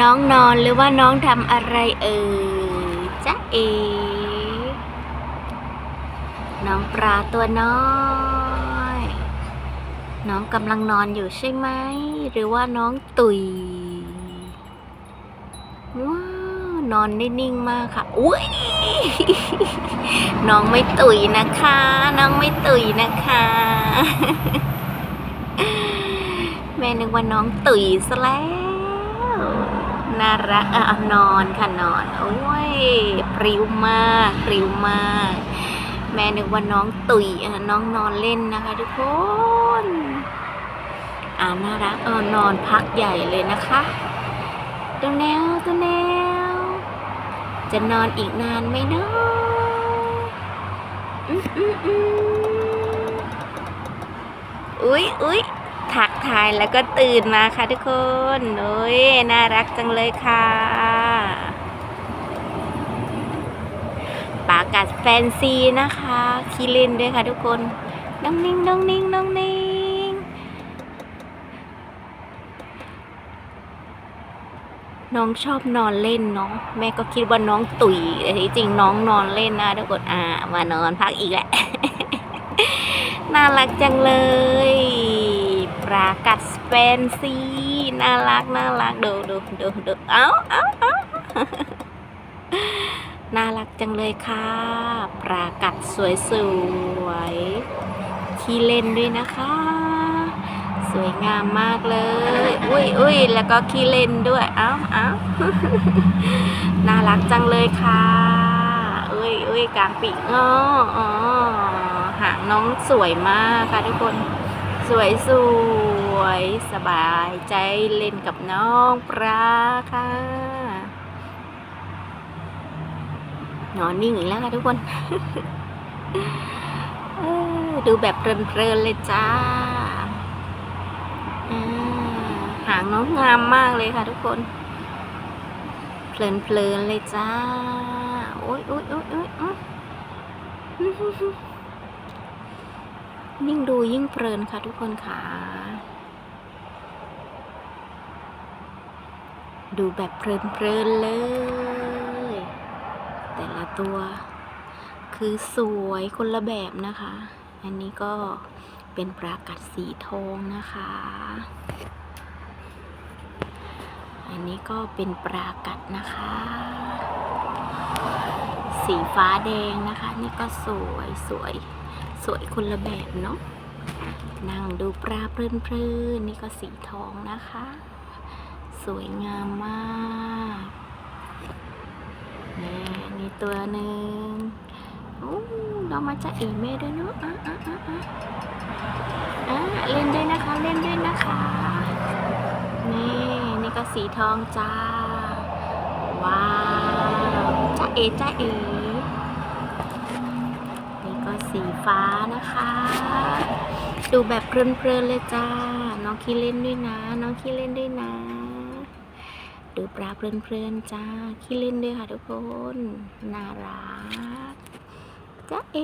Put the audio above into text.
น้องนอนหรือว่าน้องทำอะไรเอ่ยจ๊ะเอ น้องปลาตัวน้อย น้องกำลังนอนอยู่ใช่ไหม หรือว่าน้องตุยว้าวนอนได้นิ่งมากค่ะ อุ้ย น้องไม่ตุยนะคะ น้องไม่ตุยนะคะ แม่นึกว่าน้องตุยซะแล้ว น่ารักอะนอนค่ะนอน โอ้ยปริวมากปริวมาก แม่นึกว่าน้องตุยน้องนอนเล่นนะคะทุกคนอ่าน่ารักเออนอนพักใหญ่เลยนะคะตัวแนวตัวแนว จะนอนอีกนานไหมเนาะอืมอืมอืมอุ๊ยอุ๊ย ถักทายแล้วก็ตื่นมาค่ะทุกคนโอ้ยน่ารักจังเลยค่ะปากัดแฟนซีนะคะขี้เล่นด้วยค่ะทุกคนน้องนิ่งน้องนิ่งน้องนิ่งน้องชอบนอนเล่นเนาะแม่ก็คิดว่าน้องตุ๋ยแต่ที่จริงน้องนอนเล่นนะทุกคนอ่ามานอนพักอีกแหละน่ารักจังเลย ปลากัดสเปนซีน่ารักน่ารักดูดูดูดูเอ้าเอ้าเอ้าน่ารักจังเลยค่ะ ปลากัดสวยสวยขี้เล่นด้วยนะคะ สวยงามมากเลย อุ้ยอุ้ยแล้วก็ขี้เล่นด้วยเอ้าเอ้าน่ารักจังเลยค่ะอุ้ยอุ้ยกลางปีกอ๋ออ๋อหางน้องสวยมากค่ะทุกคน สวยสวยสบายใจเล่นกับน้องปลาค่ะ นอนนิ่งอีกแล้วค่ะทุกคนดูแบบเพลินๆเลยจ้าหางน้องงามมากเลยค่ะทุกคน เพลินๆเลยจ้า โอ๊ยโอ๊ยโอ๊ยโอ๊ย ยิ่งดูยิ่งเพลินค่ะทุกคนค่ะ ดูแบบเพลินเพลินๆเลย แต่ละตัวคือสวยคนละแบบนะคะ อันนี้ก็เป็นปรากัดสีทองนะคะ อันนี้ก็เป็นปรากัดนะคะ สีฟ้าแดงนะคะ นี่ก็สวยสวย สวยคนละแบบเนาะนั่งดูปลาเพลินๆนี่ก็สีทองนะคะ สวยงามมากนี่นี่ตัวหนึ่งโอ้เรามาจะเอเม่ด้วยเนาะอะอะอะอะอะเล่นด้วยนะคะเล่นด้วยนะคะนี่นี่ก็สีทองจ้าว้าวจ้าเอจ้าเอ สีฟ้านะคะ ดูแบบเพลินๆเลยจ้า น้องขี้เล่นด้วยนะ น้องขี้เล่นด้วยนะ ดูปลาเพลินๆจ้าขี้เล่นด้วยค่ะทุกคน น่ารักจ้าเอ